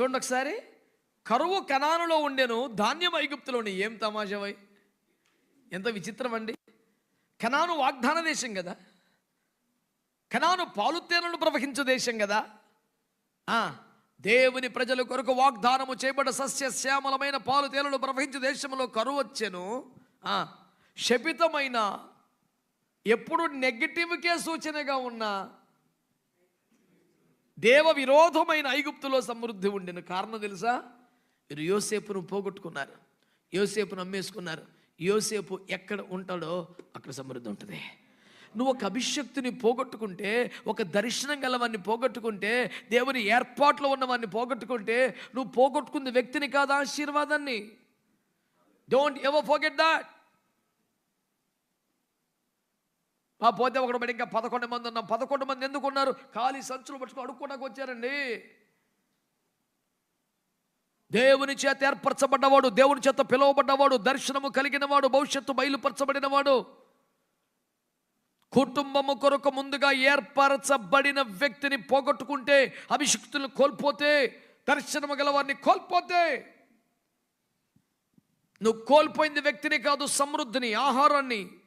చూడండి ఒకసారి. కరువు కణానులో ఉండెను ధాన్యం ఐగుప్తులోని. ఏం తమాషావై ఎంత విచిత్రం అండి. కణాను వాగ్దాన దేశం కదా. కణాను పాలుతేనలు ప్రవహించే దేశం కదా. దేవుని ప్రజల కొరకు వాగ్దానము చేయబడ్డ సస్య శ్యామలమైన పాలు తేనెలు ప్రవహించే దేశంలో కరువు వచ్చెను. శపితమైన ఎప్పుడు నెగిటివ్కే సూచనగా ఉన్న దేవ విరోధమైన ఐగుప్తులో సమృద్ధి ఉండిన కారణం తెలుసా? మీరు యోసేపును పోగొట్టుకున్నారు. యోసేపును అమ్మేసుకున్నారు యోసేపు ఎక్కడ ఉంటాడో అక్కడ సమృద్ధి ఉంటుంది. నువ్వు ఒక అభిషక్తిని పోగొట్టుకుంటే ఒక దర్శనం గలవాన్ని పోగొట్టుకుంటే దేవుని ఏర్పాట్లో ఉన్నవాన్ని పోగొట్టుకుంటే నువ్వు పోగొట్టుకున్న వ్యక్తిని కాదా ఆశీర్వాదాన్ని. డోంట్ ఎవర్ ఫోగెట్ దాట్ మా పోతే ఒకటి బడి ఇంకా పదకొండు మంది ఉన్నాం. పదకొండు మంది ఎందుకు ఉన్నారు ఖాళీ సంచులు పట్టుకుని అడుక్కోడానికి వచ్చారండి. దేవుని చేత ఏర్పరచబడ్డవాడు దేవుని చేత పిలువబడ్డవాడు దర్శనము కలిగినవాడు భవిష్యత్తు బయలుపరచబడినవాడు. కుటుంబము కొరకు ముందుగా ఏర్పరచబడిన వ్యక్తిని పోగొట్టుకుంటే అభిషక్తులు కోల్పోతే దర్శనము గలవారిని కోల్పోతే. నువ్వు కోల్పోయింది వ్యక్తిని కాదు సమృద్ధిని ఆహారాన్ని.